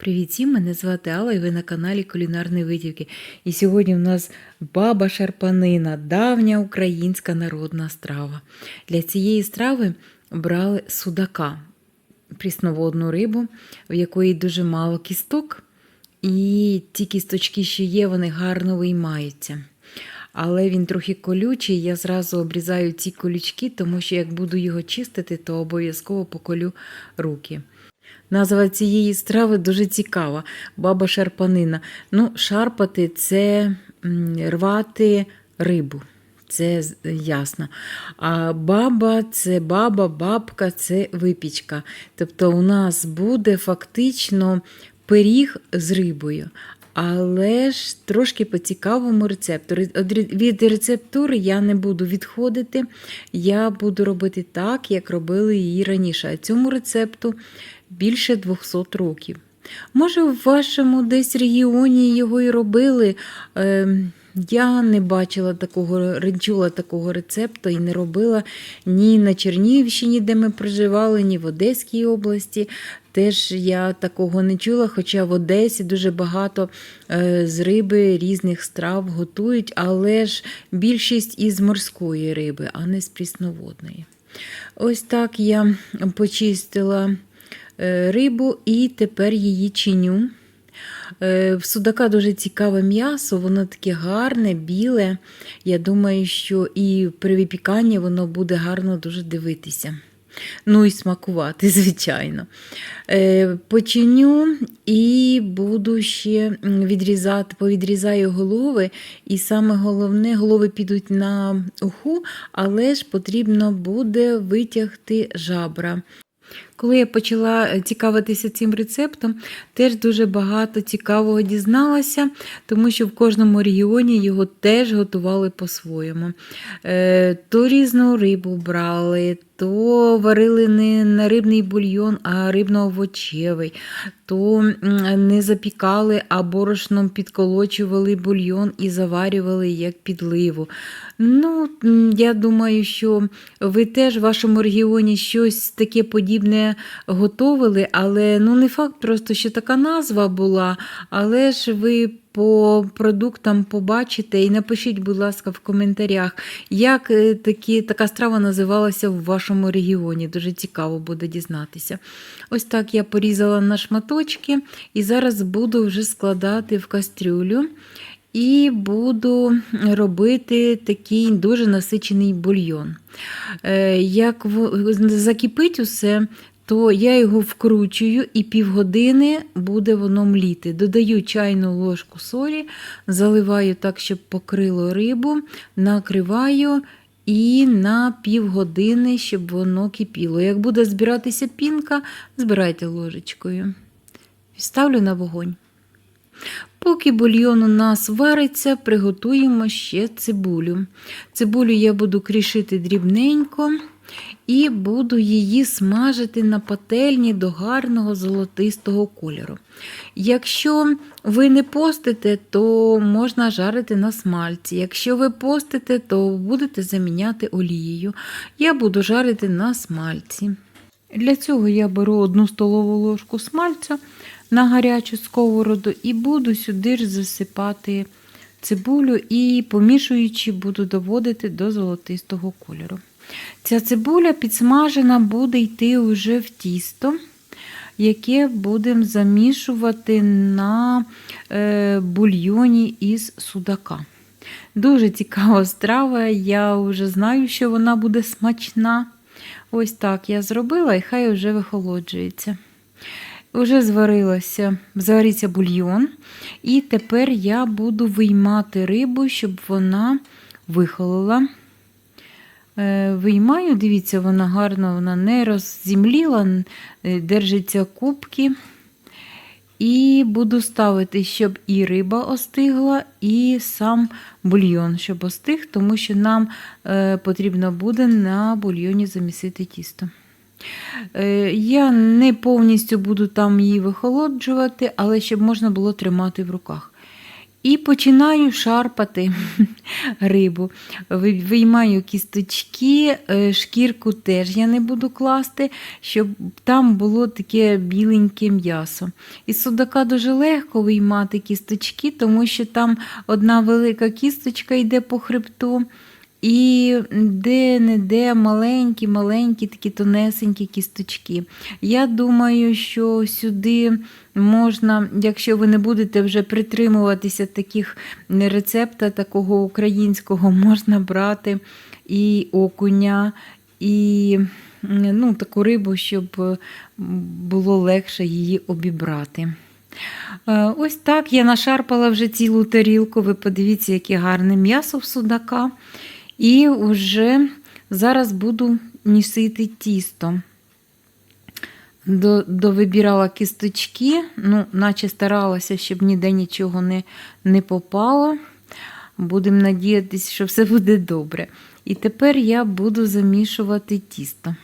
Привіт мене звати Алла і ви на каналі Кулінарні Витівки. І сьогодні у нас баба шарпанина, давня українська народна страва. Для цієї страви брали судака, прісноводну рибу, в якої дуже мало кісток, і ті кісточки, що є, вони гарно виймаються. Але він трохи колючий, я зразу обрізаю ці колючки, тому що як буду його чистити, то обов'язково поколю руки. Назва цієї страви дуже цікава. Баба шарпанина. Ну, шарпати це рвати рибу. Це ясно. А баба це баба, бабка це випічка. Тобто у нас буде фактично пиріг з рибою. Але ж трошки по цікавому рецепту. Від рецептури я не буду відходити. Я буду робити так, як робили її раніше. А цьому рецепту більше 200 років. Може, в вашому десь регіоні його і робили. Ем, я не бачила такого, не чула такого рецепту і не робила ні на Чернігівщині, де ми проживали, ні в Одеській області. Теж я такого не чула, хоча в Одесі дуже багато е, з риби різних страв готують, але ж більшість із морської риби, а не з прісноводної. Ось так я почистила е, рибу і тепер її чиню. Е, В судака дуже цікаве м'ясо, воно таке гарне, біле. Я думаю, що і при випіканні воно буде гарно дуже дивитися. Ну і смакувати, звичайно. Е, Починю і буду ще відрізати, повідрізаю голови. І саме головне, голови підуть на уху, але ж потрібно буде витягти жабра. Коли я почала е, цікавитися цим рецептом, теж дуже багато цікавого дізналася, тому що в кожному регіоні його теж готували по-своєму. Е, То різну рибу брали, то варили не на рибний бульйон, а рибно-овочевий, то не запікали, а борошном підколочували бульйон і заварювали як підливу. Ну, я думаю, що ви теж в вашому регіоні щось таке подібне готовили, але ну не факт просто, що така назва була, але ж ви по продуктам побачите і напишіть, будь ласка, в коментарях, як е, такі, така страва називалася в вашому регіоні. Дуже цікаво буде дізнатися. Ось так я порізала на шматочки і зараз буду вже складати в кастрюлю. І буду робити такий дуже насичений бульйон. Е, Як закипить усе, то я його вкручую і півгодини буде воно мліти. Додаю чайну ложку солі, заливаю так, щоб покрило рибу, накриваю і на півгодини, щоб воно кипіло. Як буде збиратися пінка, збирайте ложечкою. Ставлю на вогонь. Поки бульйон у нас вариться, приготуємо ще цибулю. Цибулю я буду крішити дрібненько і буду її смажити на пательні до гарного золотистого кольору. Якщо ви не постите, то можна жарити на смальці. Якщо ви постите, то будете заміняти олією. Я буду жарити на смальці. Для цього я беру одну столову ложку смальцю на гарячу сковороду і буду сюди ж засипати цибулю і помішуючи, буду доводити до золотистого кольору. Ця цибуля підсмажена буде йти вже в тісто, яке будемо замішувати на е, бульйоні із судака. Дуже цікава страва, я вже знаю, що вона буде смачна. Ось так я зробила і хай вже вихолоджується. Уже зварилося, звариться бульйон, і тепер я буду виймати рибу, щоб вона вихолола. Е, Виймаю, дивіться, вона гарно вона не роззімліла, е, держиться кубки. І буду ставити, щоб і риба остигла, і сам бульйон, щоб остиг, тому що нам е, потрібно буде на бульйоні замісити тісто. Я не повністю буду там її вихолоджувати, але щоб можна було тримати в руках. І починаю шарпати рибу. Ви- Виймаю кісточки, е, шкірку теж я не буду класти, щоб там було таке біленьке м'ясо. Із судака дуже легко виймати кісточки, тому що там одна велика кісточка йде по хребту. І де-не-де маленькі, маленькі, такі тонесенькі кісточки. Я думаю, що сюди можна, якщо ви не будете вже притримуватися таких рецепта, такого українського, можна брати і окуня, і ну, таку рибу, щоб було легше її обібрати. Е, Ось так я нашарпала вже цілу тарілку. Ви подивіться, яке гарне м'ясо в судака. І вже зараз буду місити тісто. До, довибирала кісточки, ну, наче старалася, щоб ніде нічого не, не попало. Будемо надіятися, що все буде добре. І тепер я буду замішувати тісто.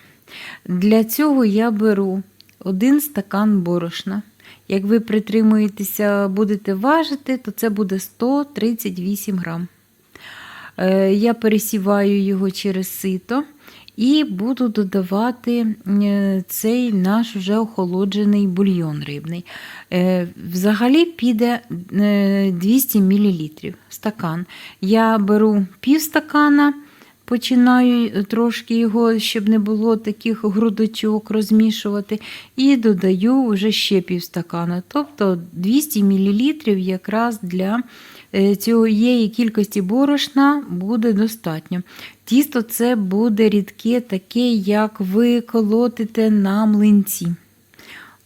Для цього я беру один стакан борошна. Як ви притримуєтеся, будете важити, то це буде 138 грам. Е, Я пересіваю його через сито і буду додавати е, цей наш вже охолоджений бульйон рибний. Е, Взагалі піде е, 200 мл стакан. Я беру пів стакана, починаю трошки його, щоб не було таких грудочок розмішувати, і додаю вже ще пів стакана. Тобто 200 мл якраз для цієї кількості борошна буде достатньо. Тісто це буде рідке, таке, як ви колотите на млинці.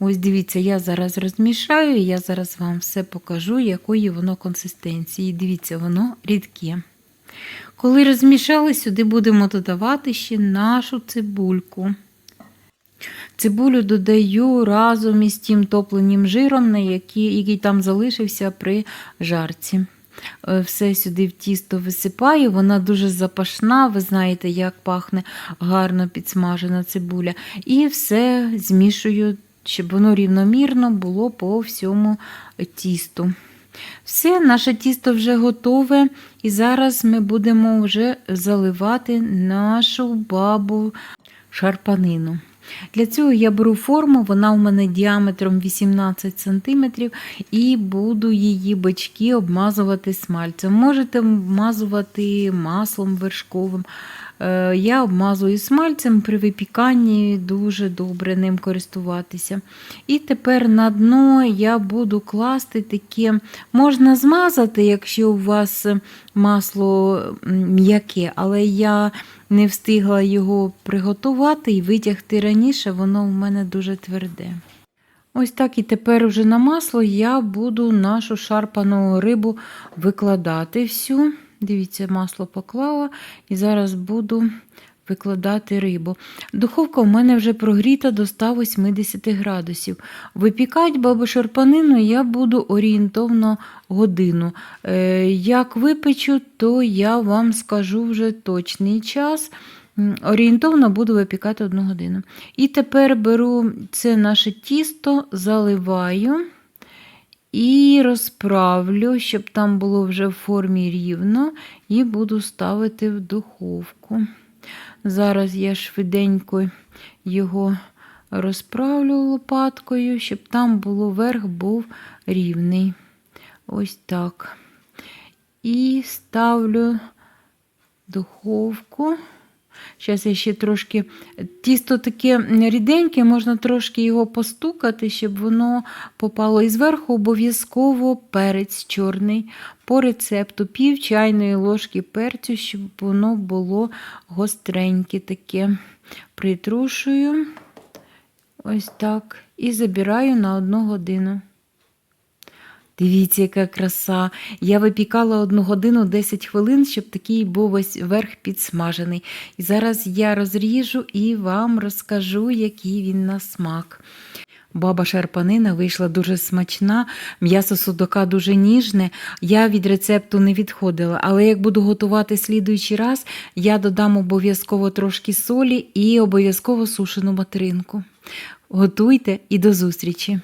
Ось дивіться, я зараз розмішаю, я зараз вам все покажу, якої воно консистенції. Дивіться, воно рідке. Коли розмішали, сюди будемо додавати ще нашу цибульку. Цибулю додаю разом із тим топленим жиром, на який, який там залишився при жарці. Е, Все сюди в тісто висипаю, вона дуже запашна, ви знаєте, як пахне гарно підсмажена цибуля. І все змішую, щоб воно рівномірно було по всьому тісту. Все, наше тісто вже готове, і зараз ми будемо вже заливати нашу бабу шарпанину. Для цього я беру форму, вона у мене діаметром 18 см, і буду її бочки обмазувати смальцем. Можете обмазувати маслом вершковим. Е, Я обмазую смальцем при випіканні, дуже добре ним користуватися. І тепер на дно я буду класти таке, можна змазати, якщо у вас масло м'яке, але я не встигла його приготувати і витягти раніше, воно в мене дуже тверде. Ось так і тепер уже на масло я буду нашу шарпану рибу викладати всю. Дивіться, масло поклала, і зараз буду викладати рибу. Духовка у мене вже прогріта до 180 градусів. Випікати бабу шарпанину я орієнтовно орієнтовно годину. Е, Як випечу, то я вам скажу вже точний час. Орієнтовно буду випікати одну годину. І тепер беру це наше тісто, заливаю. І розправлю, щоб там було вже в формі рівно, і буду ставити в духовку. Зараз я швиденько його розправлю лопаткою, щоб там було верх був рівний. Ось так. І ставлю духовку. Зараз я ще трошки тісто таке ріденьке, можна трошки його постукати, щоб воно попало. І зверху обов'язково перець чорний по рецепту пів чайної ложки перцю, щоб воно було гостреньке таке. Притрушую ось так. І забираю на одну годину. Дивіться, яка краса. Я випікала одну годину 10 хвилин, щоб такий був ось верх підсмажений. І зараз я розріжу і вам розкажу, який він на смак. Баба шарпанина вийшла дуже смачна, м'ясо судака дуже ніжне. Я від рецепту не відходила, але як буду готувати слідуючий раз, я додам обов'язково трошки солі і обов'язково сушену материнку. Готуйте і до зустрічі!